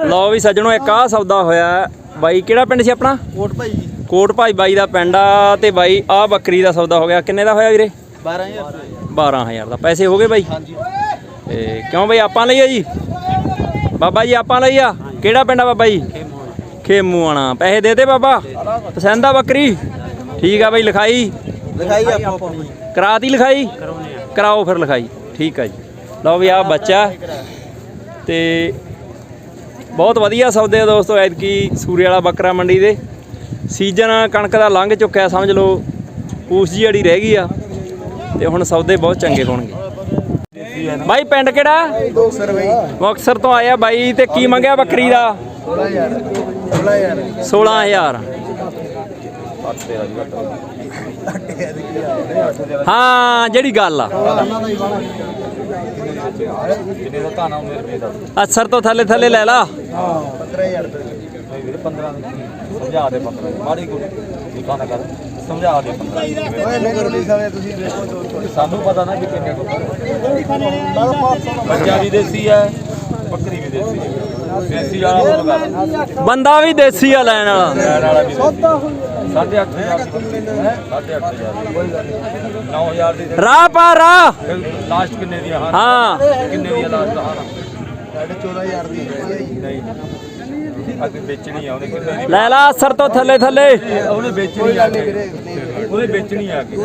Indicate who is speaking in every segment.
Speaker 1: ਲਓ ਵੀ ਸੱਜਣੋ ਇੱਕ ਆਹ ਸੌਦਾ ਹੋਇਆ। ਬਾਈ ਕਿਹੜਾ ਪਿੰਡ ਸੀ ਆਪਣਾ?
Speaker 2: ਕੋਟ ਭਾਈ ਜੀ।
Speaker 1: ਕੋਟ ਭਾਈ ਬਾਈ ਦਾ ਪਿੰਡ ਆ ਤੇ ਬਾਈ ਆਹ ਬੱਕਰੀ ਦਾ ਸੌਦਾ ਹੋ ਗਿਆ। ਕਿੰਨੇ ਦਾ ਹੋਇਆ ਵੀਰੇ?
Speaker 2: 12000
Speaker 1: 12000 ਦਾ। ਪੈਸੇ ਹੋ ਗਏ ਬਾਈ?
Speaker 2: ਹਾਂਜੀ।
Speaker 1: ਤੇ ਕਿਉਂ ਬਾਈ ਆਪਾਂ ਲਈ ਆ ਜੀ? ਬਾਬਾ ਜੀ ਆਪਾਂ ਲਈ ਆ। ਕਿਹੜਾ ਪਿੰਡ ਆ ਬਾਬਾ ਜੀ? ਖੇਮੂ ਆਣਾ ਪੈਸੇ ਦੇ ਦੇ ਬਾਬਾ। ਪਸੰਦ ਆ ਬੱਕਰੀ? ਠੀਕ ਆ ਬਾਈ ਲਿਖਾਈ।
Speaker 2: ਦਿਖਾਈ ਆਪੋ
Speaker 1: ਕਰਾਤੀ ਲਿਖਾਈ? ਕਰਾਓ ਫਿਰ ਲਿਖਾਈ। ਠੀਕ ਆ ਜੀ। ਲਓ ਵੀ ਆ ਬੱਚਾ। ਤੇ ਬਹੁਤ ਵਧੀਆ ਸੌਦੇ ਆ ਦੋਸਤੋ, ਐਤਕੀ ਸੂਰੇ ਵਾਲਾ ਬੱਕਰਾ ਮੰਡੀ ਦੇ। ਸੀਜ਼ਨ ਕਣਕ ਦਾ ਲੰਘ ਚੁੱਕਿਆ, ਸਮਝ ਲਓ ਪੂਸ ਜੀ ਅੜੀ ਰਹਿ ਗਈ ਆ, ਤੇ ਹੁਣ ਸੌਦੇ ਬਹੁਤ ਚੰਗੇ ਹੋਣਗੇ। ਬਾਈ, ਪਿੰਡ ਕਿਹੜਾ?
Speaker 2: ਦੋਸਰ
Speaker 1: ਤੋਂ ਆਇਆ ਬਾਈ, ਤੇ ਕੀ ਮੰਗਿਆ ਬੱਕਰੀ ਦਾ?
Speaker 2: 16000 16000
Speaker 1: 16000 ਹਾਂ, ਜਿਹੜੀ ਗੱਲ ਆ।
Speaker 3: ਜਿੰਨੇ
Speaker 1: ਅਸਰ ਤੋਂ ਥੱਲੇ ਥੱਲੇ ਲੈ ਲਾ।
Speaker 2: 15000 ਰੁਪਏ
Speaker 3: ਨਹੀਂ ਵੀਰੇ 15 ਦੀ ਸਮਝਾ ਦੇ 15 ਦੀ। ਮਾੜੀ ਕੋਈ ਦੁਕਾਨ ਨਾ ਕਰ। ਸਮਝਾ ਦੇ 15 ਦੀ।
Speaker 2: ਓਏ ਨਹੀਂ ਰੋਲੀ ਸਾਲੇ ਤੁਸੀਂ ਦੇਖੋ ਦੋਸਤੋ
Speaker 3: ਸਾਨੂੰ ਪਤਾ ਨਾ ਵੀ ਕਿੰਨੇ ਕੋ ਬੱਚਾ ਵੀ ਦੇਸੀ ਹੈ ਬੱਕਰੀ ਵੀ ਦੇਸੀ ਹੈ। ਦੇਸੀ ਵਾਲਾ ਕਰ।
Speaker 1: ਬੰਦਾ ਵੀ ਦੇਸੀ ਆ ਲੈਣ ਵਾਲਾ।
Speaker 3: ਲੈਣ ਵਾਲਾ ਵੀ ਸਾਢੇ 8000 ਸਾਢੇ 8000 9000 ਦੀ
Speaker 1: ਰਾਹ ਪਾ ਰਾਹ।
Speaker 3: ਲਾਸਟ ਕਿੰਨੇ ਦੀ ਹਾਂ
Speaker 1: ਹਾਂ।
Speaker 3: ਕਿੰਨੇ ਦੀ ਲਾਸਟ ਹਾਂ
Speaker 2: ਸਾਢੇ 14000 ਦੀ ਹੈ ਜੀ।
Speaker 3: ਨਹੀਂ ਅੱਗੇ ਵੇਚਣੀ ਆ ਉਹਨੇ ਕਿੰਨੇ ਦੀ
Speaker 1: ਲੈ ਲਾ ਅਸਰ ਤੋਂ ਥੱਲੇ ਥੱਲੇ।
Speaker 3: ਉਹਨੇ ਵੇਚਣੀ ਆ ਕੇ। ਉਹਨੇ ਵੇਚਣੀ ਆ ਕੇ।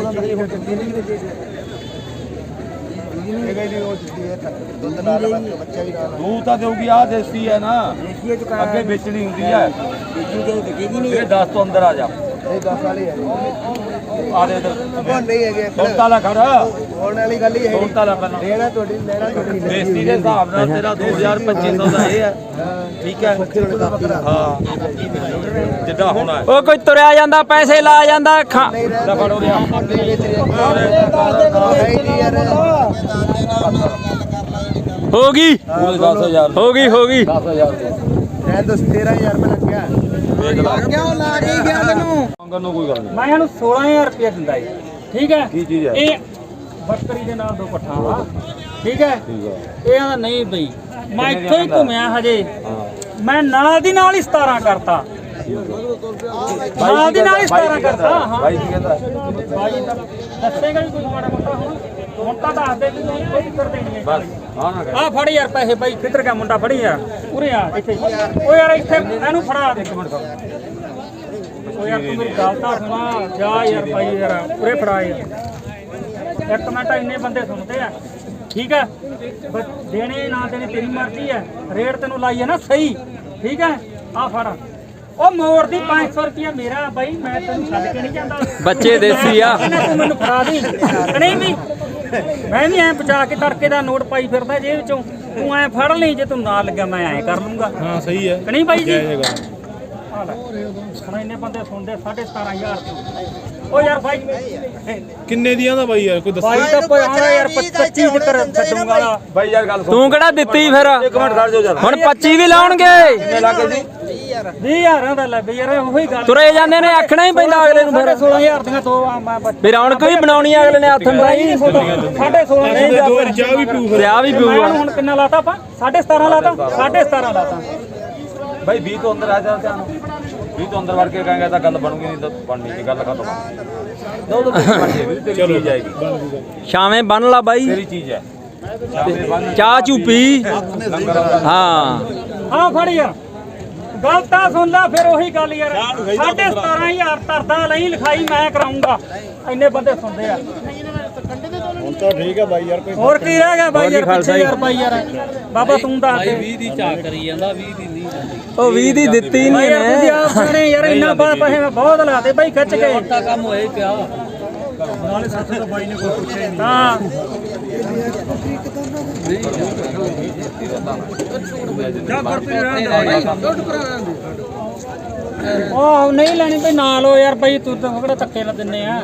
Speaker 2: ਇਹ ਗਈ ਦੀ ਉਹ ਚਿੱਟੀ ਹੈ ਦੁੱਧ ਨਾਲ ਬੱਚਾ ਵੀ ਨਾਲ।
Speaker 3: ਤੂੰ ਤਾਂ ਦੇਊਗੀ ਆ ਦੇਸੀ ਹੈ ਨਾ ਅੱਗੇ ਵੇਚਣੀ ਹੁੰਦੀ ਹੈ ਇਹ 10 ਤੋਂ ਅੰਦਰ ਆ ਜਾ।
Speaker 2: ਇਹ 10 ਵਾਲੀ ਹੈ
Speaker 3: ਆ ਦੇ ਇਧਰ।
Speaker 2: ਉਹ ਨਹੀਂ ਹੈਗੇ
Speaker 3: ਸੌਂਤਾ ਲਾ ਖੜ।
Speaker 2: ਹੋਣ ਵਾਲੀ ਗੱਲ ਹੀ ਹੈ
Speaker 3: ਸੌਂਤਾ ਲਾ ਪਹਿਲਾਂ।
Speaker 2: ਲੈਣਾ ਤੁਹਾਡੀ ਲੈਣਾ ਤੁਹਾਡੀ।
Speaker 3: ਦੇਸੀ ਦੇ ਹਿਸਾਬ ਨਾਲ ਤੇਰਾ 2500 ਦਾ ਇਹ ਹੈ। ਠੀਕ ਹੈ। ਹਾਂ। ਜਿੱਦਾਂ ਹੋਣਾ ਹੈ
Speaker 1: ਉਹ ਕੋਈ ਤੁਰਿਆ ਜਾਂਦਾ ਪੈਸੇ ਲਾ ਜਾਂਦਾ ਖਾ-
Speaker 3: ਲੈ ਫੜ ਹੋ ਰਿਹਾ
Speaker 1: ਹੋ। ਗਈ।
Speaker 3: ਪੂਰੇ 10000
Speaker 1: ਹੋ। ਗਈ। ਹੋ ਗਈ
Speaker 3: 10000 ਦੇ
Speaker 2: ਮੈਂ ਦੱਸ 13000 ਰੁਪਏ ਲੱਗਿਆ।
Speaker 3: ਦੇਖ ਲਾ।
Speaker 2: ਕਿਉਂ ਲਾ ਕੇ ਗਿਆ ਤੈਨੂੰ।
Speaker 3: ਮੰਗਣ ਨੂੰ ਕੋਈ ਗੱਲ ਨਹੀਂ।
Speaker 4: ਮੈਂ ਇਹਨੂੰ 16000 ਰੁਪਏ ਦਿੰਦਾ ਜੀ। ਠੀਕ ਹੈ?
Speaker 3: ਕੀ ਚੀਜ਼ ਹੈ?
Speaker 4: ਇਹ ਬੱਕਰੀ ਦੇ ਨਾਲ ਦੋ ਪੱਠਾ ਵਾ ਠੀਕ ਹੈ? ਇਹ ਆਂਦਾ ਨਹੀਂ ਬਈ। ਮੈਂ ਇੱਥੋਂ ਹੀ ਘੁੰਮਿਆ ਹਜੇ। ਮੈਂ ਨਾਲ ਦੀ ਨਾਲ ਹੀ 17 ਕਰਤਾ। ਨਾਲ ਦੀ ਨਾਲ ਹੀ 17 ਕਰਤਾ ਹਾਂ।
Speaker 3: ਭਾਈ ਕੀ ਕਹਿੰਦਾ?
Speaker 4: ਬਾਈ ਤਾਂ ਦੱਸੇਗਾ ਵੀ ਕੋਈ ਮਾੜਾ ਮੋਟਾ ਹੁਣ ਹੁਣ ਤਾਂ ਦੱਸ ਦੇ ਵੀ ਕੋਈ ਕਰ ਦੇਣੀ ਹੈ।
Speaker 3: ਬਸ
Speaker 4: ਆ ਫੜ ਯਾਰ ਪੈਸੇ ਬਾਈ ਕਿੱਧਰ ਗਿਆ ਮੁੰਡਾ ਫੜੀ ਯਾਰ। ਉਰੇ ਆ ਇੱਥੇ। ਓ ਯਾਰ ਇੱਥੇ ਇਹਨੂੰ ਫੜਾ। ਦੇ ਇੱਕ ਮਿੰਟ ਓ ਯਾਰ ਤੂੰ ਮੇਰੀ ਗੱਲ ਤਾਂ ਸੁਣਾ ਜਾ ਯਾਰ ਬਾਈ ਯਾਰ ਉਰੇ ਫੜਾ ਯਾਰ। ਇੱਕ ਮਿੰਟ ਇੰਨੇ ਬੰਦੇ ਸੁਣਦੇ ਆ। ਠੀਕ ਹੈ ਬਸ ਦੇਣੇ ਨਾ ਦੇਣੇ ਤੇਰੀ ਮਰਜ਼ੀ ਹੈ ਰੇਟ ਤੈਨੂੰ ਲਾਈ ਹੈ ਨਾ ਸਹੀ। ਠੀਕ ਹੈ ਆ ਫੜ। ਉਹ ਮੋੜ ਦੀ 500 ਰੁਪਇਆ ਮੇਰਾ ਬਾਈ ਮੈਂ ਤੈਨੂੰ ਛੱਡ ਕੇ ਨਹੀਂ ਜਾਂਦਾ।
Speaker 1: ਬੱਚੇ ਦੇਸੀ ਆ।
Speaker 4: ਕਹਿੰਦਾ ਤੂੰ ਮੈਨੂੰ ਫੜਾ ਦੀ। ਨਹੀਂ ਵੀ? ਮੈਂ ਵੀ ਐ ਬਚਾ ਕੇ ਤੜਕੇ ਦਾ ਨੋਟ ਪਾਈ ਫਿਰਦਾ ਜੇਬ ਚੋਂ। ਤੂੰ ਐ ਫੜ ਲਈ ਜੇ ਤੂੰ ਨਾ ਲੱਗਾ ਮੈਂ ਐ ਕਰ ਲੂੰਗਾ।
Speaker 3: ਹਾਂ ਸਹੀ ਹੈ
Speaker 4: ਕਿ ਨਹੀਂ ਬਾਈ ਜੀ? ਹੁਣ ਇੰਨੇ ਬੰਦੇ ਸੁਣਦੇ 17500 ਓ ਯਾਰ ਬਾਈ
Speaker 5: ਕਿੰਨੇ ਦੀਆਂ ਦਾ ਬਾਈ ਯਾਰ ਕੋਈ ਦੱਸ।
Speaker 4: ਬਾਈ ਤਾਂ ਕੋਈ ਆਉਂਦਾ ਯਾਰ 25 ਜਿੱਕਰ ਛੱਡੂਗਾ
Speaker 3: ਭਾਈ ਯਾਰ ਗੱਲ ਸੁਣ।
Speaker 1: ਤੂੰ ਕਿਹੜਾ ਦਿੱਤੀ ਫਿਰ?
Speaker 3: ਇੱਕ ਮਿੰਟ ਖੜ ਜਰਾ।
Speaker 1: ਹੁਣ 25 ਵੀ ਲਾਉਣਗੇ।
Speaker 3: ਕਿੰਨੇ ਲੱਗੇ ਜੀ?
Speaker 4: 20000 ਦਾ ਲੈ ਬਈ ਯਾਰ ਉਹੀ ਗੱਲ।
Speaker 1: ਤੁਰੇ ਜਾਂਦੇ ਨੇ ਆਖਣਾ ਹੀ ਪੈਂਦਾ ਅਗਲੇ ਨੂੰ ਫਿਰ।
Speaker 4: 16000 ਦੀਆਂ ਦੋ ਆ ਮੈਂ
Speaker 1: ਫਿਰ ਰੌਣਕ ਵੀ ਬਣਾਉਣੀ ਆ ਅਗਲੇ ਨੇ ਹੱਥ।
Speaker 4: ਬਾਈ
Speaker 1: ਨੂੰ?
Speaker 4: ਸਾਢੇ 16 ਨਹੀਂ
Speaker 5: ਦੋ ਚਾਹ ਵੀ ਪੀਊ
Speaker 1: ਤੇ ਆ ਵੀ ਪੀਊਗਾ।
Speaker 4: ਹੁਣ ਕਿੰਨਾ ਲਾਤਾ ਆਪਾਂ? 17.5 ਲਾਤਾ? 17.5 ਲਾਤਾ।
Speaker 3: ਭਾਈ 20 ਤੋਂ ਅੰਦਰ ਆ ਜਾ ਧਿਆਨ 20 ਤੋਂ ਅੰਦਰ ਵੜ ਕੇ ਕਹਾਂਗਾ ਤਾਂ ਗੱਲ ਬਣੂਗੀ ਨਹੀਂ ਤਾਂ ਬਣਨੀ ਨਹੀਂ ਗੱਲ ਖਤਮ ਬਣ ਵੀ
Speaker 1: ਸ਼ਾਵੇਂ ਬੰਨ ਲਾ ਬਾਈ।
Speaker 3: ਤੇਰੀ ਚੀਜ਼ ਹੈ। ਬਣ
Speaker 1: ਚਾਹ ਚੂ ਪੀ ਹਾਂ।
Speaker 4: ਹਾਂ ਫੜ ਯਾਰ ਗੱਲ ਤਾਂ ਸੁਣ ਲੈ ਫਿਰ ਉਹੀ ਗੱਲ ਯਾਰ। ਸਾਢੇ 17000 ਤਰਦਾ ਲਈ ਲਿਖਾਈ ਮੈਂ ਕਰਾਉਂਗਾ ਇੰਨੇ ਬੰਦੇ ਸੁਣਦੇ ਆ।
Speaker 5: ਹੁਣ ਤਾਂ ਠੀਕ ਹੈ ਬਾਈ ਯਾਰ ਕੋਈ
Speaker 4: ਹੋਰ ਕੀ ਰਹਿ ਗਿਆ ਬਾਈ ਯਾਰ ਪਿੱਛੇ ਯਾਰ ਬਾਈ ਯਾਰ। ਬਾਬਾ ਤੂੰ ਦੱਸ ਦੇ। 20 ਦੀ
Speaker 1: ਉਹ 20 ਦੀ ਦਿੱਤੀ
Speaker 4: ਬਾਈ
Speaker 1: ਨਹੀਂ
Speaker 4: ਯਾਰ ਤੁਸੀਂ ਆਪ ਸੁਣੇ ਯਾਰ ਇੰਨਾ ਬਾਅਦ ਪੈਸੇ ਮੈਂ ਬਹੁਤ ਲਾਤੇ ਬਾਈ ਖਿੱਚ ਕੇ।
Speaker 5: ਨਾਲੇ ਸਾਥ ਤਾਂ ਬਾਈ ਨੇ ਕੋਈ ਪੁੱਛਿਆ ਹੀ ਨਹੀਂ।
Speaker 4: ਹਾਂ। ਉਹ ਨਹੀਂ ਲੈਣੀ ਬਈ ਨਾਲ ਹੋ ਯਾਰ ਬਾਈ ਤੂੰ ਤਾਂ ਕਿਹੜਾ ਧੱਕੇ ਨਾਲ ਦਿੰਨੇ ਆ।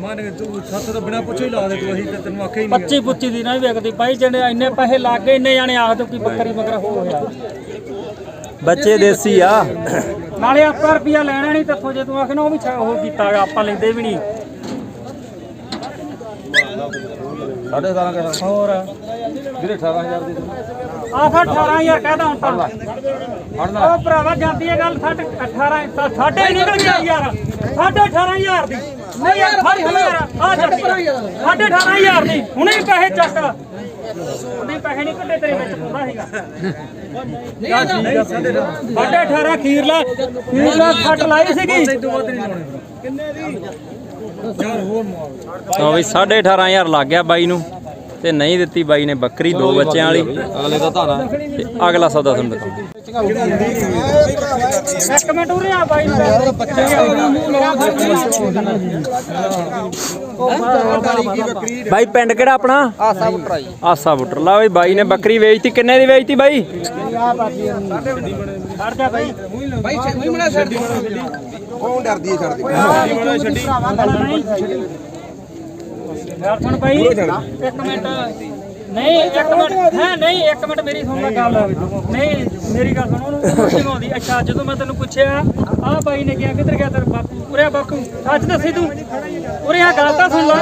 Speaker 5: ਮੰਨ ਕੇ ਤੂੰ ਸਾਥ ਤਾਂ ਬਿਨਾ ਪੁੱਛੇ ਹੀ ਲਾ ਦੇ ਤੂੰ ਅਸੀਂ ਤਾਂ ਤੈਨੂੰ ਆਖਿਆ ਹੀ
Speaker 4: 25 25 ਦੀ ਨਾ ਵਿਕਦੀ ਬਾਈ ਜਿਹੜੇ ਇੰਨੇ ਪੈਸੇ ਲੱਗ ਗਏ ਇੰਨੇ ਜਾਣੇ ਆਖ ਦੋ ਕੀ ਬੱਕਰੀ ਮਗਰ ਹੋ ਗਿਆ।
Speaker 1: ਬੱਚੇ ਦੇਸੀ ਆ।
Speaker 4: ਨਾਲੇ ਆਪਾਂ ਰੁਪਿਆ ਲੈਣਾ ਨਹੀਂ ਤੇਥੋਂ ਜੇ ਤੂੰ ਆਖਣਾ ਉਹ ਵੀ ਛਾ- ਉਹ ਕੀਤਾ ਗਾ, ਆਪਾਂ ਲੈਂਦੇ ਵੀ ਨਹੀਂ।
Speaker 3: ਸਾਢੇ 17 ਕਹਿੰਦਾ
Speaker 4: ਹੋਰ।
Speaker 3: ਵੀਰੇ 18000 ਦੀ
Speaker 4: ਆਹ 18000 ਕਹਦਾ ਹੁਣ ਤਾਂ। ਉਹ ਭਰਾਵਾ ਜਾਂਦੀ ਹੈ ਗੱਲ ਸਾਢੇ 18 ਤਾਂ ਸਾਢੇ ਨਿਕਲ ਗਿਆ ਯਾਰ। ਸਾਢੇ 18000 ਦੀ। ਨਹੀਂ ਯਾਰ ਫੜ ਯਾਰ ਆ ਚੱਕ ਸਾਢੇ 18000 ਦੀ। ਹੁਣੇ ਹੀ ਪੈਸੇ ਚੱਕ। ਉਹਨੇ ਪੈਸੇ ਨਹੀਂ ਕੱਢੇ ਤੇਰੇ ਵਿੱਚ ਪੂਰਾ ਹੈਗਾ ਸਾਢੇ 18 ਖੀਰਲਾ ਖੀਰਲਾ ਛੱਟ ਲਾਈ ਸੀਗੀ।
Speaker 1: ਲਓ ਵੀ 18500 ਲੱਗ ਗਿਆ ਬਾਈ ਨੂੰ। ਤੇ ਨਹੀਂ ਦਿੱਤੀ ਬਾਈ ਨੇ ਬੱਕਰੀ ਦੋ ਬੱਚਿਆਂ ਵਾਲੀ।
Speaker 3: ਅਗਲੇ ਦਾ ਧਾਰਾ।
Speaker 1: ਤੇ ਅਗਲਾ ਸੌਦਾ ਤੁਹਾਨੂੰ ਦਿਖਾਉਂਦੇ।
Speaker 4: ਇੱਕ ਮਿੰਟ ਉਰੇ ਆ ਬਾਈ ਨੂੰ
Speaker 1: ਬਾਈ ਪਿੰਡ ਕਿਹੜਾ ਆਪਣਾ?
Speaker 2: ਆਸਾ ਬੁੱਟਰਾ ਜੀ।
Speaker 1: ਆਸਾ ਬੁੱਟਰ ਲਾ ਬਈ ਬਾਈ ਨੇ ਬੱਕਰੀ ਵੇਚਤੀ। ਕਿੰਨੇ ਦੀ ਵੇਚਤੀ ਬਾਈ?
Speaker 4: ਛੱਡ ਜਾ ਬਾਈ।
Speaker 2: ਉਹ ਡਰਦੀ ਹੈ ਛੱਡਦੀ।
Speaker 4: ਯਾਰ ਸੁਣ ਭਾਈ ਇੱਕ ਮਿੰਟ। ਨਹੀਂ ਇੱਕ ਮਿੰਟ। ਹੈ ਨਹੀਂ ਇੱਕ ਮਿੰਟ ਮੇਰੀ ਸੁਣ ਲੈ ਗੱਲ। ਨਹੀਂ ਮੇਰੀ ਗੱਲ ਸੁਣ ਉਹਨੂੰ ਸਮਝਾਉਂਦੀ ਅੱਛਾ ਜਦੋਂ ਮੈਂ ਤੈਨੂੰ ਪੁੱਛਿਆ ਆਹ ਬਾਈ ਨੇ ਕਿਹਾ ਕਿੱਧਰ ਗਿਆ ਤੇਰਾ ਬਾਪੂ? ਉਰੇ ਆ ਬਾਪੂ ਸੱਚ ਦੱਸੀ ਤੂੰ? ਉਰੇ ਆ ਗੱਲ ਤਾਂ ਸੁਣ ਲੈ।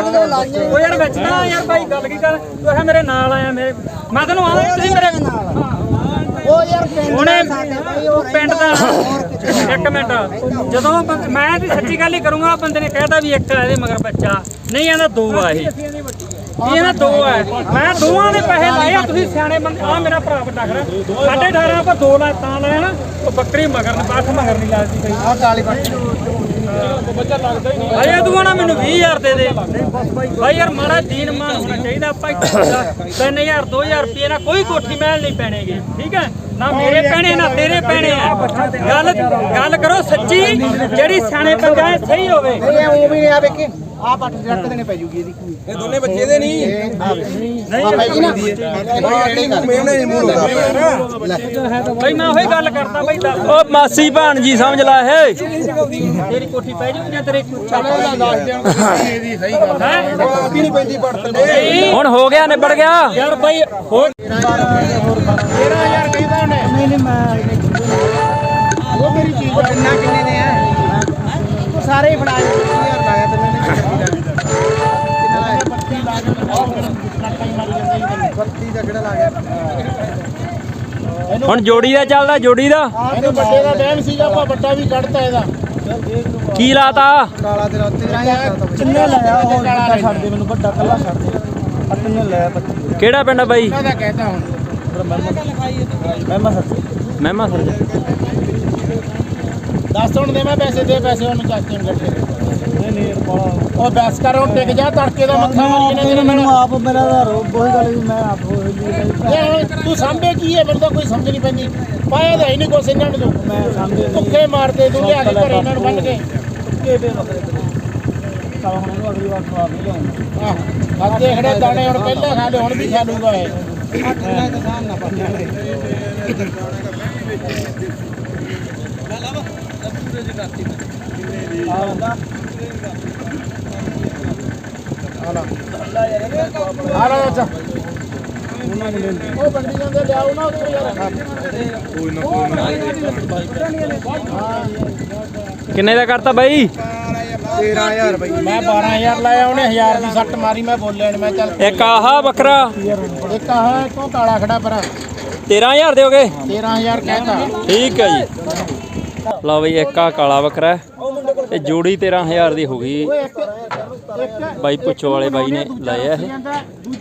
Speaker 4: ਉਹ ਯਾਰ ਵਿੱਚ ਨਾ ਯਾਰ ਬਾਈ ਗੱਲ ਕੀ ਕਰ? ਤੂੰ ਹੈ ਮੇਰੇ ਨਾਲ ਆਇਆ ਮੇਰੇ ਮੈਂ ਤੈਨੂੰ ਆਇਆ ਤੁਸੀਂ ਮੇਰੇ
Speaker 2: ਉਹ ਯਾਰ
Speaker 4: ਉਹਨੇ ਉਹ ਪਿੰਡ ਦਾ ਇੱਕ ਮਿੰਟ। ਜਦੋਂ ਬੰਦ- ਮੈਂ ਤੇ ਸੱਚੀ ਗੱਲ ਹੀ ਕਰੂੰਗਾ ਬੰਦੇ ਨੇ ਕਹਿਤਾ ਵੀ ਇੱਕ ਇਹਦੇ ਮਗਰ ਬੱਚਾ। ਨਹੀਂ ਇਹਦਾ ਦੋ ਆ ਇਹ। ਇਹ ਇਹਨਾਂ ਦੋ ਆ। ਮੈਂ ਦੋਵਾਂ ਦੇ ਪੈਸੇ ਲਾਏ ਆ ਤੁਸੀਂ ਸਿਆਣੇ ਬੰਦੇ ਆ ਮੇਰਾ ਭਰਾ ਵੱਡਾ ਖੜਾ ਸਾਢੇ 18 ਆਪਾਂ ਦੋ ਲਾ ਤਾਂ ਲਾਇਆ ਨਾ ਉਹ ਬੱਕਰੀ ਮਗਰ ਨਹੀਂ ਬਾਠ ਮਗਰ ਨਹੀਂ ਲਾਦੀ ਕਈ
Speaker 2: ਆ ਕਾਲੀ ਬੱਟੀ
Speaker 4: ਭਾਈ ਤੂੰ ਨਾ ਮੈਨੂੰ 20000 ਦੇ ਦੇ। ਭਾਈ ਯਾਰ ਮਾੜਾ ਦੀਨ ਮਾਨ ਹੋਣਾ ਚਾਹੀਦਾ ਆਪਾਂ 3000 2000 ਰੁਪਏ ਨਾਲ ਕੋਈ ਕੋਠੀ ਮਹਿਲ ਨਹੀਂ ਪੈਣੇਗੇ ਠੀਕ ਹੈ? ਨਾ ਮੇਰੇ ਪੈਣੇ ਨਾ ਤੇਰੇ ਪੈਣੇ ਆ। ਗੱਲ ਗੱਲ ਕਰੋ ਸੱਚੀ ਜਿਹੜੀ ਸਿਆਣੇ ਹੈ ਸਹੀ ਹੋਵੇ।
Speaker 2: ਉਹ ਵੀ ਆ ਵੇਖੀ। ਆ ਪੱਟ ਰੱਖ ਦੇਣੇ ਪੈ ਜੂਗੀ ਇਹਦੀ ਇਹ ਦੋਨੇ ਬੱਚੇ ਦੇ ਨਹੀਂ ਨਹੀਂ ਆ ਪੈਗੀ ਨਾ ਮੇਵਣੇ ਨਹੀਂ ਮੂੰਹ ਲਾਉਂਦਾ
Speaker 4: ਭਾਈ ਮੈਂ ਉਹੀ ਗੱਲ ਕਰਦਾ ਭਾਈ ਦੱਸ
Speaker 1: ਓ ਮਾਸੀ ਭਾਣ ਜੀ ਸਮਝ ਲੈ ਇਹ
Speaker 4: ਤੇਰੀ ਕੋਠੀ ਪੈ ਜੂ ਜਾਂ ਤੇਰੇ
Speaker 2: ਉਹਦਾ ਦੱਸ ਦੇਣ ਇਹਦੀ ਸਹੀ ਗੱਲ ਹੈ ਕਾਪੀ ਨਹੀਂ ਪੈਂਦੀ ਪੜਤ
Speaker 4: ਨਹੀਂ
Speaker 1: ਹੁਣ ਹੋ ਗਿਆ ਨਿਬੜ ਗਿਆ
Speaker 4: ਯਾਰ ਭਾਈ ਹੋਰ
Speaker 2: 13000 ਕਹਿੰਦਾ ਉਹਨੇ ਨਹੀਂ ਨਹੀਂ ਮੈਂ ਉਹ ਮੇਰੀ ਚੀਜ਼ ਆ ਕਿੰਨਾ ਕਿੰਨੇ ਦੇ ਆ ਸਾਰੇ ਹੀ ਫੜਾ ਜਾਂਦੇ 32 ਦਾ ਕਿਹੜਾ ਲਾ ਗਿਆ
Speaker 1: ਹੁਣ ਜੋੜੀ ਦਾ ਚੱਲਦਾ ਜੋੜੀ ਦਾ?
Speaker 2: ਇਹਨੂੰ ਵੱਡੇ ਦਾ ਬਹਿਮ ਸੀਗਾ ਆਪਾਂ ਵੱਡਾ ਵੀ ਕੱਢਤਾ ਇਹਦਾ।
Speaker 1: ਕੀ ਲਾਤਾ?
Speaker 2: ਕਾਲਾ ਤੇਰਾ 13000 ਕਿੰਨੇ ਲਾਇਆ ਉਹ ਵੱਡਾ ਛੱਡ ਦੇ ਮੈਨੂੰ ਵੱਡਾ ਕੱਲਾ ਛੱਡ ਦੇ। ਆ ਕਿੰਨੇ ਲਾਇਆ 25
Speaker 1: ਕਿਹੜਾ ਪਿੰਡ ਆ ਬਾਈ?
Speaker 2: ਦਾ ਕਹਿਤਾ ਹੁਣ। ਮੈਂ ਸੱਚ
Speaker 1: ਮਹਿਮਾ ਸਰ
Speaker 2: ਦੱਸ ਹੁਣ ਦੇ ਮੈਂ ਪੈਸੇ ਦੇ ਪੈਸੇ ਉਹਨੂੰ ਚਾਚੇ ਨੂੰ ਕੱਢੇ ਉਹ ਬਸ ਕਰ ਹੁਣ ਟਿਕ ਜਾ ਤੜਕੇ ਦਾ ਮੱਥਾ ਮਾਰੀ ਇਹਨਾਂ ਨੇ ਮੈਨੂੰ ਆਪ ਮੇਰਾ ਦਾ ਰੋਬ ਉਹੀ ਗੱਲ ਵੀ ਮੈਂ ਆਪ ਹੋਈ ਤੂੰ ਸਾਂਭੇ ਕੀ ਹੈ? ਮੈਨੂੰ ਤਾਂ ਕੋਈ ਸਮਝ ਨਹੀਂ ਪੈਂਦੀ। ਪਾਇਆ ਤਾਂ ਹੀ ਨਹੀਂ ਕੁਛ ਇਹਨਾਂ ਨੂੰ ਮੈਂ ਸਾਂਭੇ ਧੁੱਕੇ ਮਾਰਦੇ ਤੂੰ ਲਿਆ ਕੇ ਘਰੇ ਇਹਨਾਂ ਨੂੰ ਬੰਨ ਕੇ। ਦੇ ਮਗਰੇ। ਚਲ ਹੁਣ ਇਹਨੂੰ ਅਗਲੀ ਵਾਰ ਖਵਾ ਕੇ ਲਿਆਉਂਗਾ ਆਹ ਦੇਖੜੇ ਦਾਣੇ ਹੁਣ ਪਹਿਲਾਂ ਖਾ ਲਏ ਹੁਣ ਵੀ ਖਾ ਲੂਗਾ ਇਹ। ਆ ਅੱਛਾ ਉਹ ਜਾਂਦੇ ਨਾ
Speaker 1: ਕਿੰਨੇ ਦਾ ਕਰਤਾ ਬਾਈ?
Speaker 2: 13000 ਬਈ। ਮੈਂ 12000 ਲਾਇਆ ਉਹਨੇ 1000 ਦੀ ਸੱਟ ਮਾਰੀ ਮੈਂ ਬੋਲਿਆ ਮੈਂ ਚੱਲ
Speaker 1: ਇੱਕ ਆਹਾ ਬੱਕਰਾ
Speaker 2: ਇੱਕ ਆਹ ਕੋ ਕਾਲਾ ਖੜਾ ਪਰ।
Speaker 1: 13000 ਦਿਓਗੇ?
Speaker 2: 13000 ਕਹਿਤਾ।
Speaker 1: ਠੀਕ ਹੈ ਜੀ। ਲਓ ਬਈ ਇੱਕ ਆ ਕਾਲਾ ਬੱਕਰਾ। ਇਹ ਜੋੜੀ 13000 ਦੀ ਹੋ ਗਈ। ਬਾਈ ਪੁੱਛੋ ਵਾਲੇ ਬਾਈ ਨੇ ਲਾਇਆ ਇਹ।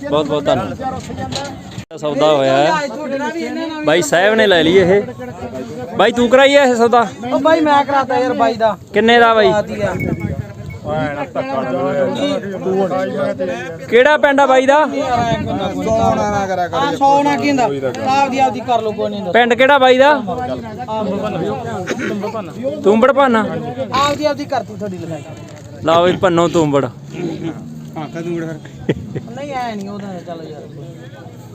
Speaker 1: ਬਹੁਤ ਬਹੁਤ ਧੰਨਵਾਦ। ਸੌਦਾ ਹੋਇਆ ਹੈ। ਬਾਈ ਸਾਹਿਬ ਨੇ ਲੈ ਲਈ ਇਹ। ਬਾਈ ਤੂੰ ਕਰਾਈ ਇਹ ਸੌਦਾ?
Speaker 6: ਉਹ ਬਾਈ ਮੈਂ ਕਰਾਤਾ ਯਾਰ ਬਾਈ ਦਾ।
Speaker 1: ਕਿੰਨੇ ਦਾ ਬਾਈ? ਕਿਹੜਾ ਪਿੰਡ ਆ ਬਾਈ ਦਾ?
Speaker 6: ਆ 100 ਨਾ ਕਿੰਦਾ ਆਪਦੀ ਆਪਦੀ ਕਰ ਲੋ ਕੋਈ ਨਹੀਂ
Speaker 1: ਪਿੰਡ ਕਿਹੜਾ ਬਾਈ ਦਾ? ਤੁੰਬੜ ਭਾਨਾ।
Speaker 6: ਆਪਦੀ ਆਪਦੀ ਕਰਤੀ ਤੁਹਾਡੀ ਲਿਖਾਈ
Speaker 1: ਲਓ ਬਈ ਭੰਨੋ ਤੁੰਬੜ।
Speaker 6: ਨਹੀਂ ਐ ਨਹੀਂ ਉਹਦਾ ਚੱਲ ਯਾਰ।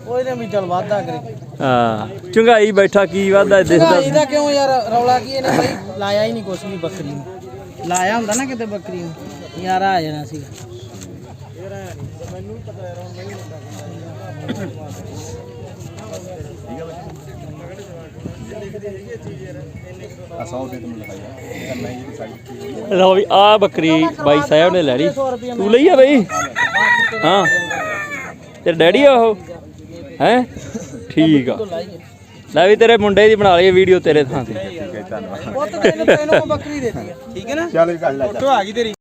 Speaker 6: ਉਹਦੇ ਵੀ ਚੱਲ ਵਾਦਾ ਕਰੇ।
Speaker 1: ਹਾਂ ਚੁੰਗਾਈ ਬੈਠਾ ਕੀ ਵਾਦਾ ਦਿਸਦਾ
Speaker 6: ਇਹਦਾ ਕਿਉਂ ਯਾਰ ਰੌਲਾ ਕੀ ਇਹਨੇ ਬਾਈ? ਲਾਇਆ ਹੀ ਨਹੀਂ ਕੁਛ ਵੀ ਬੱਕਰੀ ਨੂੰ। ਲਾਇਆ ਹੁੰਦਾ ਨਾ ਕਿਤੇ ਬੱਕਰੀ ਨੂੰ। ਯਾਰ ਆ ਜਾਣਾ ਸੀ
Speaker 1: ਲਓ ਵੀ ਆ ਬੱਕਰੀ ਬਾਈ ਸਾਹਿਬ ਨੇ ਲੈ ਲਈ। ਤੂੰ ਲਈ ਆ ਬਈ? ਹਾਂ। ਤੇਰਾ ਡੈਡੀ ਆ ਉਹ? ਹੈ? ਠੀਕ ਆ। ਲੈ ਵੀ ਤੇਰੇ ਮੁੰਡੇ ਦੀ ਬਣਾ ਲਈਏ ਵੀਡੀਓ ਤੇਰੇ ਥਾਂ ਤੇ।
Speaker 6: ਪੁੱਤ ਤੈਨੂੰ ਤੈਨੂੰ ਮੈਂ ਬੱਕਰੀ ਦੇਤੀ ਆ। ਠੀਕ ਹੈ ਨਾ?
Speaker 2: ਚੱਲ ਗੱਲ
Speaker 6: ਫੋਟੋ ਆ ਗਈ ਤੇਰੀ।